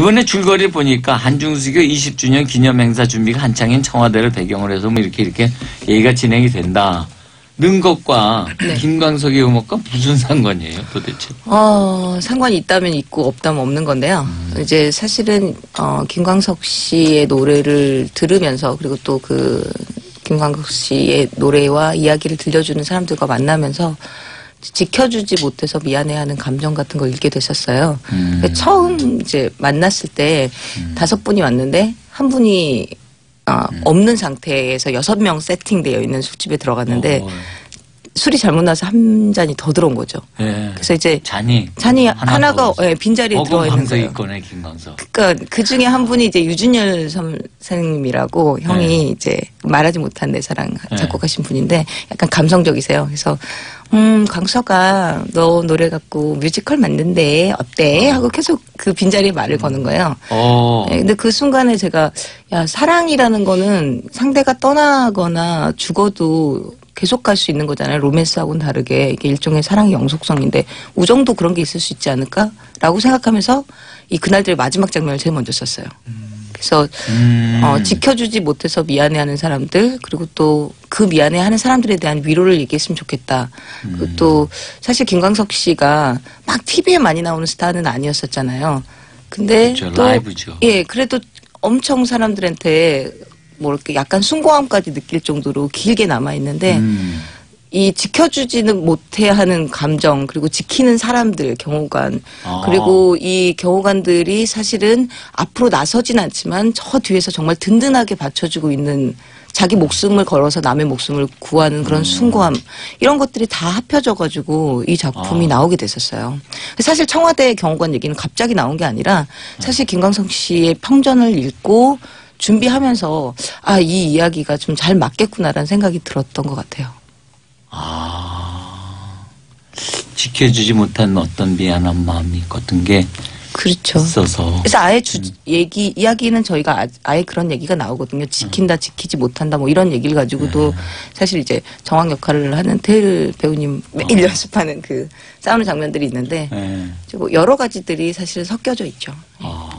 이번에 줄거리 보니까 한중수교 20주년 기념 행사 준비가 한창인 청와대를 배경으로 해서 뭐 이렇게 이렇게 얘기가 진행이 된다. 는 것과 네. 김광석의 음악과 무슨 상관이에요, 도대체? 어, 상관이 있다면 있고 없다면 없는 건데요. 이제 사실은 어, 김광석 씨의 노래를 들으면서 그리고 또 그 김광석 씨의 노래와 이야기를 들려주는 사람들과 만나면서 지켜주지 못해서 미안해하는 감정 같은 걸 읽게 됐었어요. 음. 처음 이제 만났을 때 다섯 분이 왔는데 한 분이 어, 없는 상태에서 여섯 명 세팅되어 있는 술집에 들어갔는데 어, 술이 잘못 나서 한 잔이 더 들어온 거죠. 예. 그래서 이제 잔이 잔이 하나 하나가 더 예, 빈자리에 어, 그럼 있는 거예요. 거네, 김광석. 그러니까 그 중에 한 분이 이제 유준열 선생님이라고 형이 네. 이제 말하지 못한 내 사랑 네. 작곡하신 분인데 약간 감성적이세요. 그래서 음 광석아 너 노래 갖고 뮤지컬 만든대 어때 하고 계속 그 빈자리에 말을 거는 거예요. 어. 네, 근데 그 순간에 제가 야 사랑이라는 거는 상대가 떠나거나 죽어도 계속 갈 수 있는 거잖아요. 로맨스하고는 다르게 이게 일종의 사랑의 영속성인데 우정도 그런 게 있을 수 있지 않을까라고 생각하면서 이 그날들의 마지막 장면을 제일 먼저 썼어요. 그래서 음. 어, 지켜주지 못해서 미안해하는 사람들 그리고 또 그 미안해하는 사람들에 대한 위로를 얘기했으면 좋겠다. 그리고 음. 또 사실 김광석 씨가 막 TV에 많이 나오는 스타는 아니었었잖아요. 근데 그렇죠. 또 라이브죠. 예, 그래도 엄청 사람들한테 뭐 이렇게 약간 숭고함까지 느낄 정도로 길게 남아 있는데 음. 이 지켜주지는 못해 하는 감정 그리고 지키는 사람들 경호관 아. 그리고 이 경호관들이 사실은 앞으로 나서진 않지만 저 뒤에서 정말 든든하게 받쳐주고 있는 자기 목숨을 걸어서 남의 목숨을 구하는 그런 숭고함 이런 것들이 다 합혀져 가지고 이 작품이 아. 나오게 됐었어요. 사실 청와대 경호관 얘기는 갑자기 나온 게 아니라 사실 김광석 씨의 평전을 읽고 준비하면서 아 이 이야기가 좀 잘 맞겠구나라는 생각이 들었던 것 같아요. 아. 지켜주지 못한 어떤 미안한 마음이 어떤 게 그렇죠. 있어서. 그래서 아예 주, 얘기 이야기는 저희가 아, 아예 그런 얘기가 나오거든요. 지킨다, 지키지 못한다, 뭐 이런 얘기를 가지고도 사실 이제 정황 역할을 하는 테일 배우님 매일 연습하는 그 싸우는 장면들이 있는데 예. 뭐 여러 가지들이 사실 섞여져 있죠. 아.